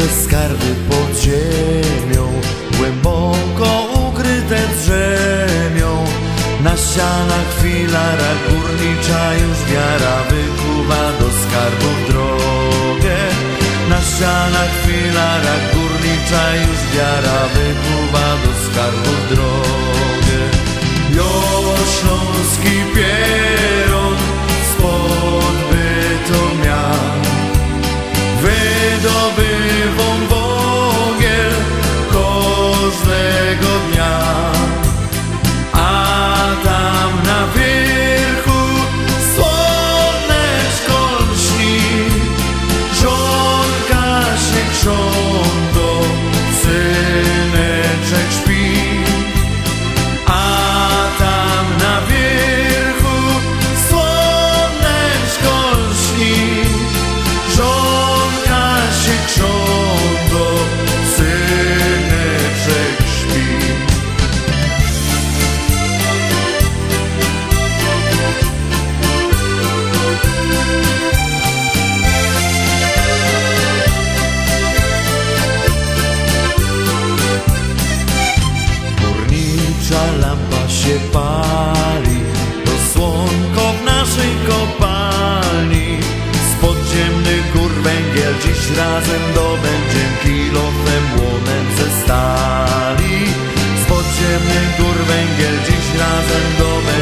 górnicze skarby pod ziemią, głęboko ukryte drzemią. Na ścianach filara górnicza już wiara wykuwa do skarbów drogę. Na ścianach filara górnicza już wiara wykuwa do there goes dziś razem dobędziem kilofem łomem ze stali. Z podziemnych gór węgiel dziś razem dobędziem